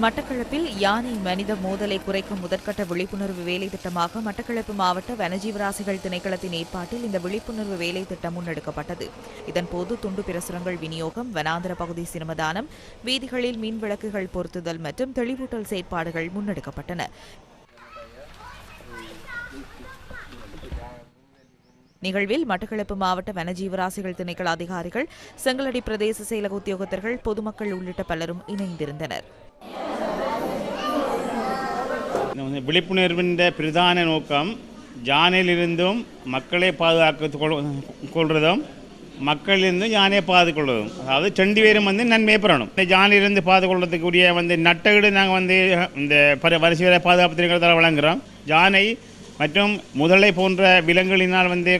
மட்டக்களப்பில் யானை மனித மோதலை குறைக்கும் முதற்கட்ட விழிப்புணர்வு வேலை திட்டமாக மட்டக்களப்பு மாவட்ட வனஜீவராசிகள் திணைக்களத்தின் ஏற்பாட்டில் இந்த விழிப்புணர்வு வேலை திட்டம் முன்னெடுக்கப்பட்டது. இதன்போது துண்டு பிரசுரங்கள் விநியோகம் வனாந்திர பகுதி சிரமதானம் வீதிகளில் மின் விளக்குகள் பொருத்துதல் மற்றும் தெளிவூட்டல் செயற்பாடுகள் முன்னெடுக்கப்பட்டன. நிகழ்வில் மட்டக்களப்பு மாவட்ட வனஜீவராசிகள் திணைக்கள அதிகாரிகள் செங்கலடி பிரதேச செயலக உத்தியோகத்தர்கள் பொதுமக்கள் உள்ளிட்ட பலரும் இணைந்திருந்தனர். இந்த விழிப்புணர்வின் பிரதான நோக்கம் யானையிலிருந்தும் மக்களை பாதுகாக்க கொள் மக்களிலிருந்தும் யானையை பாதுகொள்வதும் அதாவது ரெண்டு பேரும் வந்து நன்மை பெறணும். இந்த ஜானிலிருந்து பாதுகொள்றதுக்குரிய வந்து நட்டகீடு நாங்கள் வந்து இந்த பரி வேலை பாதுகாப்பு திணைக்களத்தால் வழங்குகிறோம் ஜானை மற்றும் முதலை போன்ற விலங்குகளினால் வந்து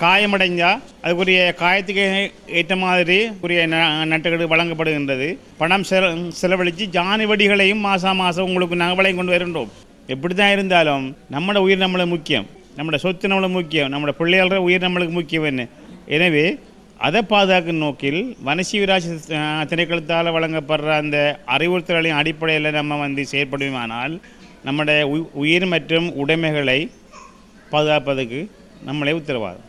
காயமடைஞ்சால் அதுக்குரிய காயத்துக்கு ஏற்ற மாதிரி உரிய ந- வழங்கப்படுகின்றது. பணம் செல செலவழித்து ஜானி வடிகளையும் மாதம் மாதம் உங்களுக்கு நாங்கள் வழங்கி கொண்டு வருகின்றோம். எப்படி தான் இருந்தாலும் நம்மளோட உயிர் நம்மளுக்கு முக்கியம். நம்மளோட சொத்து நம்மளுக்கு முக்கியம். நம்மளோட பிள்ளைகள உயிர் நம்மளுக்கு முக்கியம் என்ன எனவே அதை பாதுகாக்கும் நோக்கில் வனசீவராட்சி திணைக்களத்தால் வழங்கப்படுற அந்த அறிவுறுத்தல்களின் அடிப்படையில் நம்ம வந்து செயற்படுமானால் நம்முடைய உ- உயிர் மற்றும் உடைமைகளை பாதுகாப்பதற்கு நம்மளே உத்தரவாதம்.